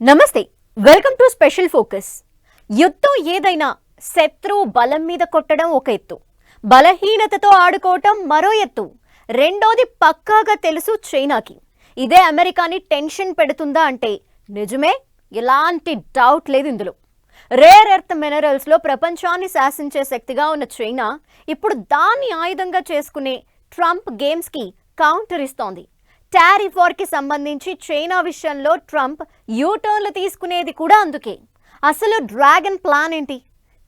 నమస్తే welcome to special focus. యుద్ధం ఏదైనా శత్రు బలం మీద కొట్టడం ఒక ఎత్తు. బలహీనతతో ఆడుకోవటం మరో ఎత్తు. రెండోది పక్కాగా తెలుసు చైనాకి. ఇదే అమెరికాని టెన్షన్ పెడుతుందా అంటే నిజమే ఎలాంటి డౌట్ లేదు ఇందులో. రేర్ ఎర్త్ మినరల్స్లో ప్రపంచాన్ని శాసించే శక్తిగా ఉన్న చైనా ఇప్పుడు దాన్ని ఆయుధంగా చేసుకునే ట్రంప్ గేమ్స్కి కౌంటర్ ఇస్తోంది. టారిఫ్ వార్కి సంబంధించి చైనా విషయంలో ట్రంప్ యూటర్న్లు తీసుకునేది కూడా అందుకే. అసలు డ్రాగన్ ప్లాన్ ఏంటి?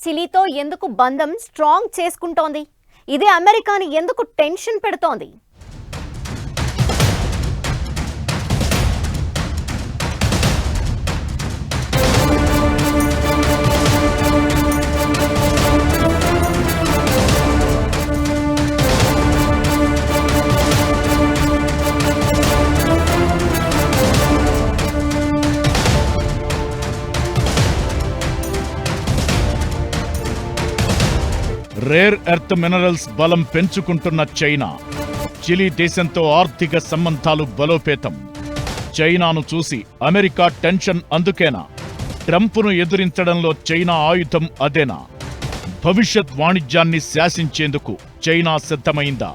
చిలీతో ఎందుకు బంధం స్ట్రాంగ్ చేసుకుంటోంది? ఇదే అమెరికాని ఎందుకు టెన్షన్ పెడుతోంది? రేర్ ఎర్త్ మినరల్స్ బలం పెంచుకుంటున్న చైనా. చిలీ దేశంతో ఆర్థిక సంబంధాలు బలోపేతం. చైనాను చూసి అమెరికా టెన్షన్ అందుకేనా? ట్రంప్ను ఎదురించడంలో చైనా ఆయుధం అదేనా? భవిష్యత్ వాణిజ్యాన్ని శాసించేందుకు చైనా సిద్ధమైందా?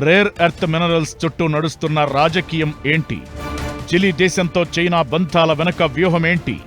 రేర్ ఎర్త్ మినరల్స్ చుట్టూ నడుస్తున్న రాజకీయం ఏంటి? చిలీ దేశంతో చైనా బంధాల వెనక వ్యూహమేంటి?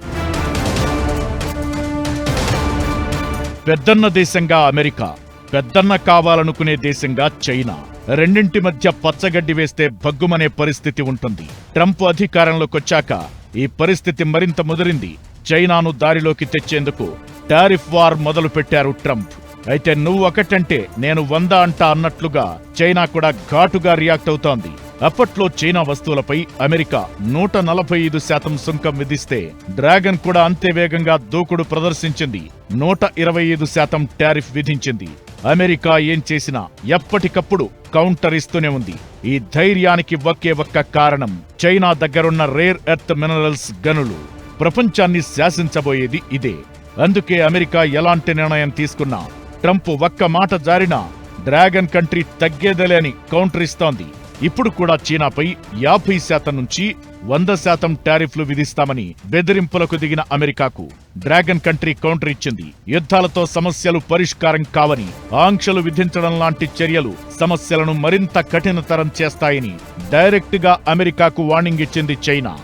పెద్దన్న దేశంగా అమెరికా పెద్దన్న కావాలనుకునే దేశంగా చైనా. రెండింటి మధ్య పచ్చగడ్డి వేస్తే భగ్గుమనే పరిస్థితి ఉంటుంది. ట్రంప్ అధికారంలోకొచ్చాక ఈ పరిస్థితి మరింత ముదిరింది. చైనాను దారిలోకి తెచ్చేందుకు టారిఫ్ వార్ మొదలు పెట్టారు ట్రంప్. అయితే నువ్వు ఒకటంటే నేను వంద అంటా అన్నట్లుగా చైనా కూడా ఘాటుగా రియాక్ట్ అవుతోంది. అప్పట్లో చైనా వస్తువులపై అమెరికా నూట నలభై ఐదు శాతం సుంకం విధిస్తే డ్రాగన్ కూడా అంతే వేగంగా దూకుడు ప్రదర్శించింది. నూట ఇరవై ఐదు శాతం టారిఫ్ విధించింది. అమెరికా ఏం చేసినా ఎప్పటికప్పుడు కౌంటర్ ఇస్తూనే ఉంది. ఈ ధైర్యానికి ఒకే ఒక్క కారణం చైనా దగ్గరున్న రేర్ ఎర్త్ మినరల్స్ గనులు. ప్రపంచాన్ని శాసించబోయేది ఇదే. అందుకే అమెరికా ఎలాంటి నిర్ణయం తీసుకున్నా ట్రంప్ ఒక్క మాట జారినా డ్రాగన్ కంట్రీ తగ్గేదలే అని కౌంటర్ ఇస్తోంది. ఇప్పుడు కూడా చీనాపై యాభై శాతం నుంచి వంద శాతం టారిఫ్లు విధిస్తామని బెదిరింపులకు దిగిన అమెరికాకు డ్రాగన్ కంట్రీ కౌంటర్ ఇచ్చింది. యుద్ధాలతో సమస్యలు పరిష్కారం కావని ఆంక్షలు విధించడం లాంటి చర్యలు సమస్యలను మరింత కఠినతరం చేస్తాయని డైరెక్ట్గా అమెరికాకు వార్నింగ్ ఇచ్చింది చైనా.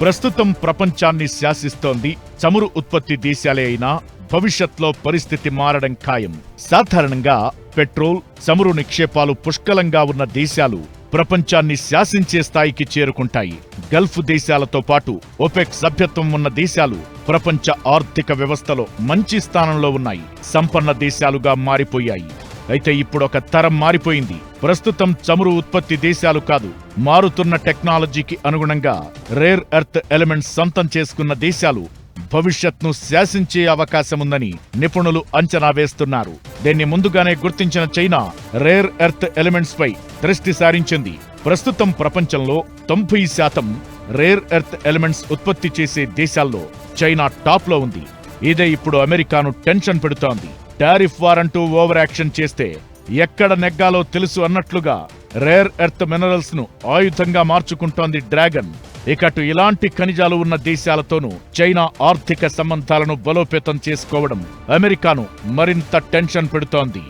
ప్రస్తుతం ప్రపంచాన్ని శాసిస్తోంది చమురు ఉత్పత్తి దేశాలే అయినా భవిష్యత్లో పరిస్థితి మారడం ఖాయం. సాధారణంగా పెట్రోల్ చమురు నిక్షేపాలు పుష్కలంగా ఉన్న దేశాలు ప్రపంచాన్ని శాసించే స్థాయికి చేరుకుంటాయి. గల్ఫ్ దేశాలతో పాటు ఒపెక్ సభ్యత్వం ఉన్న దేశాలు ప్రపంచ ఆర్థిక వ్యవస్థలో మంచి స్థానంలో ఉన్నాయి. సంపన్న దేశాలుగా మారిపోయాయి. అయితే ఇప్పుడు ఒక తరం మారిపోయింది. ప్రస్తుతం చమురు ఉత్పత్తి దేశాలు కాదు మారుతున్న టెక్నాలజీకి అనుగుణంగా రేర్ ఎర్త్ ఎలిమెంట్స్ సొంతం చేసుకున్న దేశాలు భవిష్యత్ను శాసించే అవకాశముందని నిపుణులు అంచనా వేస్తున్నారు. దీన్ని ముందుగానే గుర్తించిన చైనా రేర్ ఎర్త్ ఎలిమెంట్స్ పై దృష్టి సారించింది. ప్రస్తుతం ప్రపంచంలో తొంభై శాతం రేర్ ఎర్త్ ఎలిమెంట్స్ ఉత్పత్తి చేసే దేశాల్లో చైనా టాప్లో ఉంది. ఇదే ఇప్పుడు అమెరికాను టెన్షన్ పెడుతోంది. టారిఫ్ వార్ అంటూ ఓవర్ యాక్షన్ చేస్తే ఎక్కడ నెగ్గాలో తెలుసు అన్నట్లుగా రేర్ ఎర్త్ మినరల్స్ను ఆయుధంగా మార్చుకుంటోంది డ్రాగన్. ఇకటు ఇలాంటి ఖనిజాలు ఉన్న దేశాలతోనూ చైనా ఆర్థిక సంబంధాలను బలోపేతం చేసుకోవడం అమెరికాను మరింత టెన్షన్ పెడుతోంది.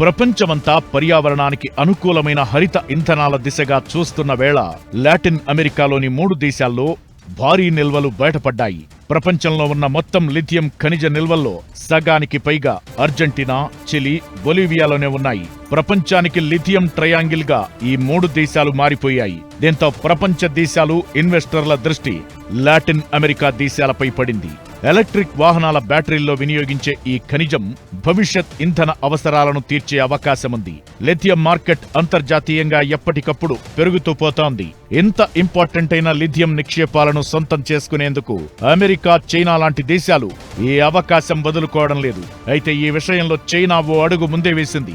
ప్రపంచమంతా పర్యావరణానికి అనుకూలమైన హరిత ఇంధనాల దిశగా చూస్తున్న వేళ లాటిన్ అమెరికాలోని మూడు దేశాల్లో భారీ నిల్వలు బయటపడ్డాయి. ప్రపంచంలో ఉన్న మొత్తం లిథియం ఖనిజ నిల్వల్లో సగానికి పైగా అర్జెంటీనా చిలీ బొలివియాలోనే ఉన్నాయి. ప్రపంచానికి లిథియం ట్రయాంగిల్గా ఈ మూడు దేశాలు మారిపోయాయి. దీంతో ప్రపంచ దేశాలు ఇన్వెస్టర్ల దృష్టి లాటిన్ అమెరికా దేశాలపై పడింది. ఎలక్ట్రిక్ వాహనాల బ్యాటరీల్లో వినియోగించే ఈ ఖనిజం భవిష్యత్ ఇంధన అవసరాలను తీర్చే అవకాశముంది. లిథియం మార్కెట్ అంతర్జాతీయంగా ఎప్పటికప్పుడు పెరుగుతూ పోతోంది. ఇంత ఇంపార్టెంట్ అయిన లిథియం నిక్షేపాలను సొంతం చేసుకునేందుకు అమెరికా చైనా లాంటి దేశాలు ఈ అవకాశం వదులుకోవడం లేదు. అయితే ఈ విషయంలో చైనా ఓ అడుగు ముందే వేసింది.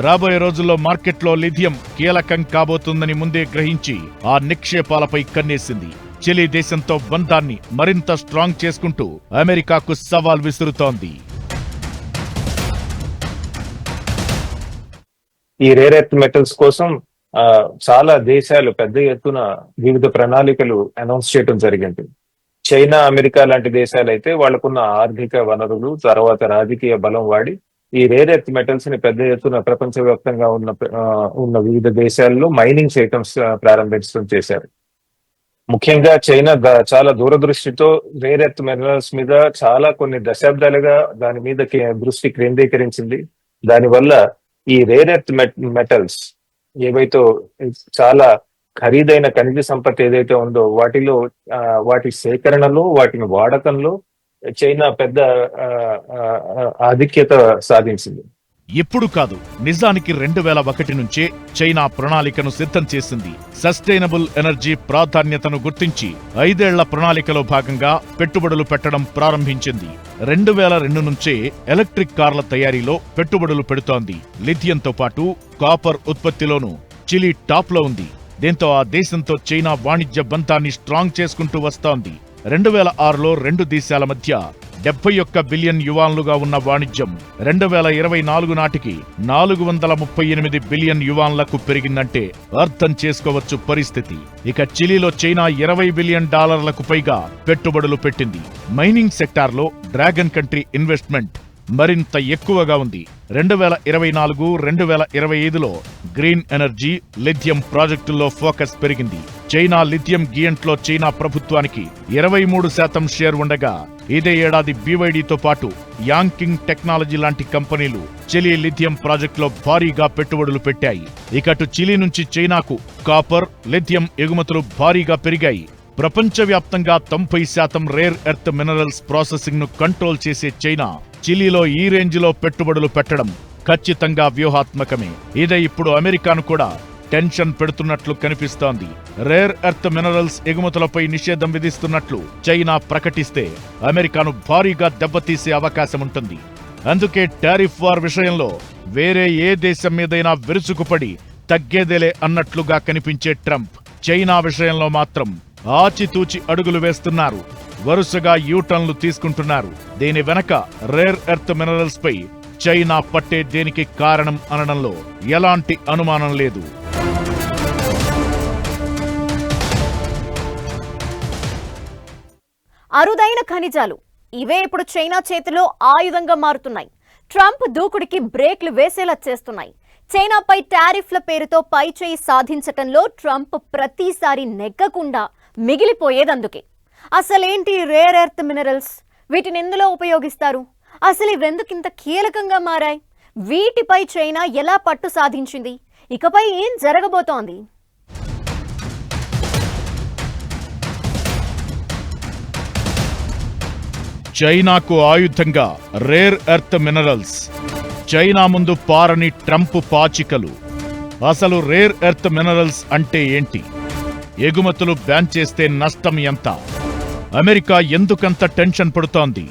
రాబోయే రోజుల్లో మార్కెట్లో లిథియం కీలకం కాబోతుందని ముందే గ్రహించి ఆ నిక్షేపాలపై కన్నేసింది. చిలీ దేశంతో బంధాన్ని మరింత స్ట్రాంగ్ చేసుకుంటూ అమెరికాకు సవాల్ విసురుతోంది. ఈ రేర్ ఎర్త్ మెటల్స్ కోసం చాలా దేశాలు పెద్ద ఎత్తున వివిధ ప్రణాళికలు అనౌన్స్ చేయడం జరిగింది. చైనా అమెరికా లాంటి దేశాలు అయితే వాళ్ళకున్న ఆర్థిక వనరులు తర్వాత రాజకీయ బలం వాడి ఈ రేర్ ఎర్త్ మెటల్స్ని పెద్ద ఎత్తున ప్రపంచవ్యాప్తంగా ఉన్న ఉన్న వివిధ దేశాల్లో మైనింగ్ చేయటం ప్రారంభించడం చేశారు. ముఖ్యంగా చైనా చాలా దూరదృష్టితో రేర్ ఎర్త్ మినరల్స్ మీద చాలా కొన్ని దశాబ్దాలుగా దాని మీద కే- దృష్టి కేంద్రీకరించింది. దానివల్ల ఈ రేర్ ఎర్త్ మెటల్స్ ఏవైతే చాలా ఖరీదైన ఖనిజ సంపత్తి ఏదైతే ఉందో వాటిలో వాటి సేకరణలో వాటిని వాడకంలో చైనా పెద్ద ఆధిక్యత సాధించింది. ఇప్పుడు కాదు నిజానికి రెండు వేల ఒకటి నుంచే చైనా ప్రణాళికను సిద్ధం చేసింది. సస్టైనబుల్ ఎనర్జీ ప్రాధాన్యతను గుర్తించి ఐదేళ్ళ ప్రణాళికలో భాగంగా పెట్టుబడులు పెట్టడం ప్రారంభించింది. రెండు వేల రెండు నుంచే ఎలక్ట్రిక్ కార్ల తయారీలో పెట్టుబడులు పెడుతోంది. లిథియంతో పాటు కాపర్ ఉత్పత్తిలోనూ చిలీ టాప్లో ఉంది. దీంతో ఆ దేశంతో చైనా వాణిజ్య బంధాన్ని స్ట్రాంగ్ చేసుకుంటూ వస్తోంది. రెండు వేల ఆరులో రెండు దేశాల మధ్య డెబ్బై ఒక్క బిలియన్ యువాన్లుగా ఉన్న వాణిజ్యం రెండు వేల ఇరవై నాలుగు నాటికి నాలుగు వందల ముప్పై ఎనిమిది బిలియన్ యువాన్లకు పెరిగిందంటే అర్థం చేసుకోవచ్చు పరిస్థితి. ఇక చిలీలో చైనా ఇరవై బిలియన్ డాలర్లకు పైగా పెట్టుబడులు పెట్టింది. మైనింగ్ సెక్టార్లో డ్రాగన్ కంట్రీ ఇన్వెస్ట్మెంట్ మరింత ఎక్కువగా ఉంది. రెండు వేల ఇరవై నాలుగు రెండు వేల ఇరవై ఐదులో గ్రీన్ ఎనర్జీ లిథియం ప్రాజెక్టుల్లో ఫోకస్ పెరిగింది. చైనా లిథియం గియంట్లో చైనా ప్రభుత్వానికి ఇరవై మూడు శాతం షేర్ ఉండగా ఇదే ఏడాది బీవైడీతో పాటు యాంకింగ్ టెక్నాలజీ లాంటి కంపెనీలు చిలీ లిథియం ప్రాజెక్టులో భారీగా పెట్టుబడులు పెట్టాయి. ఇకటు చిలీ నుంచి చైనాకు కాపర్ లిథియం ఎగుమతులు భారీగా పెరిగాయి. ప్రపంచవ్యాప్తంగా తొంభై శాతం రేర్ ఎర్త్ మినరల్స్ ప్రాసెసింగ్ను కంట్రోల్ చేసే చైనా చిలీలో ఈ రేంజ్లో పెట్టుబడులు పెట్టడం ఖచ్చితంగా వ్యూహాత్మకమే. ఇదే ఇప్పుడు అమెరికాను కూడా టెన్షన్ పెడుతున్నట్లు కనిపిస్తోంది. రేర్ ఎర్త్ మినరల్స్ ఎగుమతులపై నిషేధం విధిస్తున్నట్లు చైనా ప్రకటిస్తే అమెరికాను భారీగా దెబ్బతీసే అవకాశం ఉంటుంది. అందుకే టారిఫ్ వార్ విషయంలో వేరే ఏ దేశం మీదైనా విరుచుకుపడి తగ్గేదేలే అన్నట్లుగా కనిపించే ట్రంప్ చైనా విషయంలో మాత్రం ఆచితూచి అడుగులు వేస్తున్నారు. వరుసగా యూటర్న్లు తీసుకుంటున్నారు. దీని వెనక రేర్ ఎర్త్ మినరల్స్ పై చైనా పట్టే దేనికి కారణం అనడంలో ఎలాంటి అనుమానం లేదు. అరుదైన ఖనిజాలు. ఇవే ఇప్పుడు చైనా చేతిలో ఆయుధంగా మారుతున్నాయి. ట్రంప్ దూకుడికి బ్రేక్లు వేసేలా చేస్తున్నాయి. చైనాపై టారిఫ్ల పేరుతో పై చేయి సాధించటంలో ట్రంప్ ప్రతిసారి నెగ్గకుండా మిగిలిపోయేదందుకే. అసలేంటి రేర్ ఎర్త్ మినరల్స్? వీటిని ఎందులో ఉపయోగిస్తారు? అసలు ఇవెందుకింత కీలకంగా మారాయి? వీటిపై చైనా ఎలా పట్టు సాధించింది? ఇకపై ఏం జరగబోతోంది? చైనాకు ఆయుధంగా రేర్ ఎర్త్ మినరల్స్ చైనా ముందు పారని ట్రంప్ పాచికలు. అసలు రేర్ ఎర్త్ మినరల్స్ అంటే ఏంటి? ఎగుమతులు బ్యాన్ చేస్తే నష్టం ఎంత? అమెరికా ఎందుకంత టెన్షన్ పడుతోంది?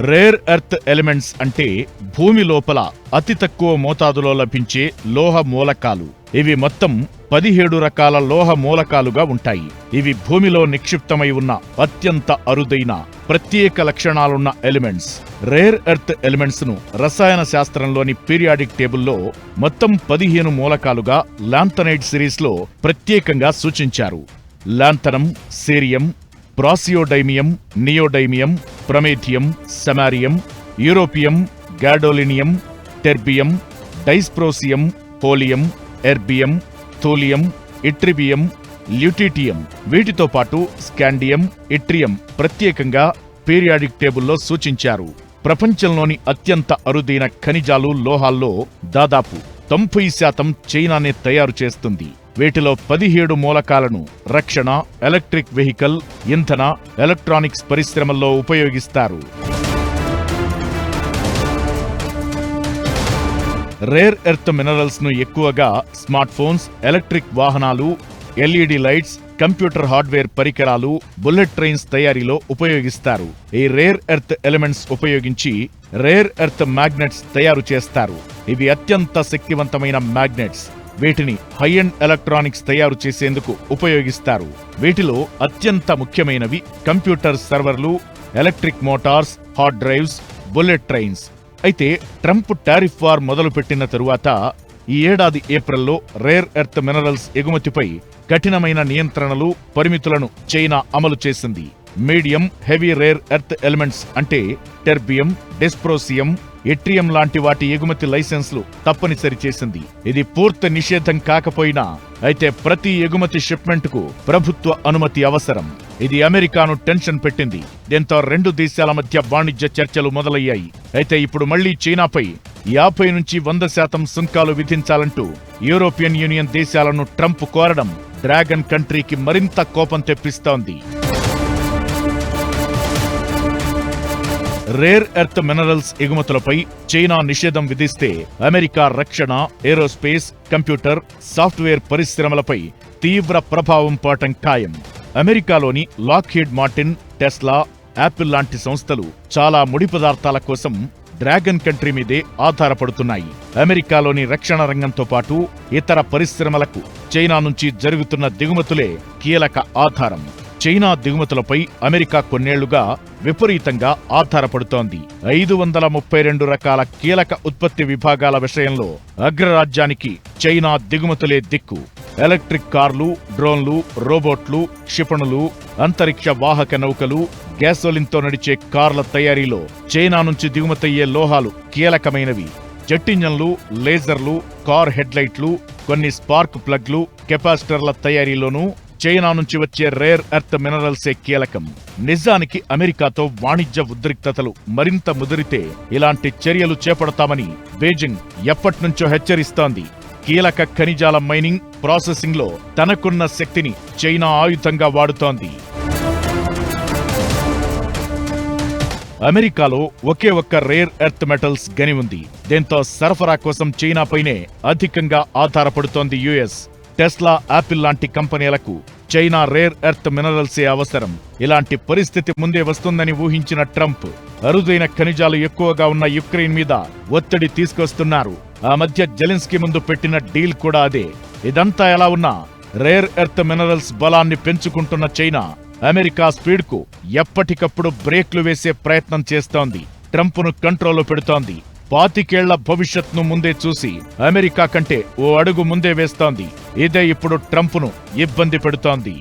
రేర్ ఎర్త్ ఎలిమెంట్స్ అంటే భూమి లోపల అతి తక్కువ మోతాదులో లభించే లోహ మూలకాలు. ఇవి మొత్తం పదిహేడు రకాల లోహ మూలకాలుగా ఉంటాయి. ఇవి భూమిలో నిక్షిప్తమై ఉన్న అత్యంత అరుదైన ప్రత్యేక లక్షణాలున్న ఎలిమెంట్స్. రేర్ ఎర్త్ ఎలిమెంట్స్ను రసాయన శాస్త్రంలోని పీరియాడిక్ టేబుల్లో మొత్తం పదిహేను మూలకాలుగా లాంథనైడ్ సిరీస్లో ప్రత్యేకంగా సూచించారు. Lanthanum cerium praseodymium neodymium promethium samarium europium gadolinium terbium dysprosium holmium erbium thulium ytterbium lutetium. వీటితో పాటు స్కాండియం ఇట్రియం ప్రత్యేకంగా పీరియాడిక్ టేబుల్లో సూచించారు. ప్రపంచంలోని అత్యంత అరుదైన ఖనిజాలు లోహాల్లో దాదాపు తొంభై శాతం చైనానే తయారు చేస్తుంది. వీటిలో పదిహేడు మూలకాలను రక్షణ ఎలక్ట్రిక్ వెహికల్ ఇంధన ఎలక్ట్రానిక్స్ పరిశ్రమల్లో ఉపయోగిస్తారు. రేర్ ఎర్త్ మినరల్స్ను ఎక్కువగా స్మార్ట్ ఫోన్స్ ఎలక్ట్రిక్ వాహనాలు ఎల్ఈడి లైట్స్ కంప్యూటర్ హార్డ్వేర్ పరికరాలు బుల్లెట్ ట్రైన్స్ తయారీలో ఉపయోగిస్తారు. ఈ రేర్ ఎర్త్ ఎలిమెంట్స్ ఉపయోగించి రేర్ ఎర్త్ మ్యాగ్నెట్స్ తయారు చేస్తారు. ఇవి అత్యంత శక్తివంతమైన మ్యాగ్నెట్స్. వీటిని హై అండ్ ఎలక్ట్రానిక్స్ తయారు చేసేందుకు ఉపయోగిస్తారు. వీటిలో అత్యంత ముఖ్యమైనవి కంప్యూటర్ సర్వర్లు electric motors hard drives bullet trains. అయితే ట్రంప్ టారిఫ్ వార్ మొదలుపెట్టిన తరువాత ఈ ఏడాది ఏప్రిల్లో రేర్ ఎర్త్ మినరల్స్ ఎగుమతిపై కఠినమైన నియంత్రణలు పరిమితులను చైనా అమలు చేసింది. Medium heavy rare earth elements అంటే టెర్బియం డెస్ప్రోసియం ఎట్రియం లాంటి వాటి ఎగుమతి లైసెన్స్లు తప్పనిసరి చేసింది. ఇది పూర్తి నిషేధం కాకపోయినా అయితే ప్రతి ఎగుమతి షిప్మెంట్కు ప్రభుత్వ అనుమతి అవసరం. ఇది అమెరికాను టెన్షన్ పెట్టింది. దీంతో రెండు దేశాల మధ్య వాణిజ్య చర్చలు మొదలయ్యాయి. అయితే ఇప్పుడు మళ్ళీ చైనాపై యాభై నుంచి వంద శాతం సుంకాలు విధించాలంటూ యూరోపియన్ యూనియన్ దేశాలను ట్రంప్ కోరడం డ్రాగన్ కంట్రీకి మరింత కోపం తెప్పిస్తోంది. రేర్ ఎర్త్ మినరల్స్ ఎగుమతులపై చైనా నిషేధం విధిస్తే అమెరికా రక్షణ ఏరోస్పేస్ కంప్యూటర్ సాఫ్ట్వేర్ పరిశ్రమలపై తీవ్ర ప్రభావం పాటం ఖాయం. అమెరికాలోని లాక్హీడ్ మార్టిన్ టెస్లా యాపిల్ లాంటి సంస్థలు చాలా ముడి పదార్థాల కోసం డ్రాగన్ కంట్రీ మీదే ఆధారపడుతున్నాయి. అమెరికాలోని రక్షణ రంగంతో పాటు ఇతర పరిశ్రమలకు చైనా నుంచి జరుగుతున్న దిగుమతులే కీలక ఆధారం. చైనా దిగుమతులపై అమెరికా కొన్నేళ్ళుగా విపరీతంగా ఆధారపడుతోంది. ఐదు వందల ముప్పై రెండు రకాల కీలక ఉత్పత్తి విభాగాల విషయంలో అగ్రరాజ్యానికి చైనా దిగుమతులే దిక్కు. ఎలక్ట్రిక్ కార్లు డ్రోన్లు రోబోట్లు క్షిపణులు అంతరిక్ష వాహక నౌకలు గ్యాసోలిన్తో నడిచే కార్ల తయారీలో చైనా నుంచి దిగుమతయ్యే లోహాలు కీలకమైనవి. జట్టింజన్లు లేజర్లు కార్ హెడ్లైట్లు కొన్ని స్పార్క్ ప్లగ్లు కెపాసిటర్ల తయారీలోనూ చైనా నుంచి వచ్చే రేర్ ఎర్త్ మినరల్సే కీలకం. నిజానికి అమెరికాతో వాణిజ్య ఉద్రిక్తతలు మరింత ముదిరితే ఇలాంటి చర్యలు చేపడతామని బీజింగ్ ఎప్పట్నుంచో హెచ్చరిస్తోంది. కీలక ఖనిజాల మైనింగ్ ప్రాసెసింగ్లో తనకున్న శక్తిని చైనా ఆయుధంగా వాడుతోంది. అమెరికాలో ఒకే ఒక్క రేర్ ఎర్త్ మెటల్స్ గని ఉంది. దీంతో సరఫరా కోసం చైనాపైనే అధికంగా ఆధారపడుతోంది యుఎస్. టెస్లా యాపిల్ లాంటి కంపెనీలకు చైనా రేర్ ఎర్త్ మినరల్సే అవసరం. ఇలాంటి పరిస్థితి ముందే వస్తుందని ఊహించిన ట్రంప్ అరుదైన ఖనిజాలు ఎక్కువగా ఉన్న యుక్రెయిన్ మీద ఒత్తిడి తీసుకొస్తున్నారు. ఆ మధ్య జెలిన్స్కి ముందు పెట్టిన డీల్ కూడా అదే. ఇదంతా ఎలా ఉన్నా రేర్ ఎర్త్ మినరల్స్ బలాన్ని పెంచుకుంటున్న చైనా అమెరికా స్పీడ్కు ఎప్పటికప్పుడు బ్రేక్లు వేసే ప్రయత్నం చేస్తోంది. ట్రంప్ను కంట్రోల్లో పెడుతోంది. పాతికేళ్ళ భవిష్యత్ను ముందే చూసి అమెరికా కంటే ఓ అడుగు ముందే వేస్తోంది. ఇదే ఇప్పుడు ట్రంప్ను ఇబ్బంది పెడుతోంది.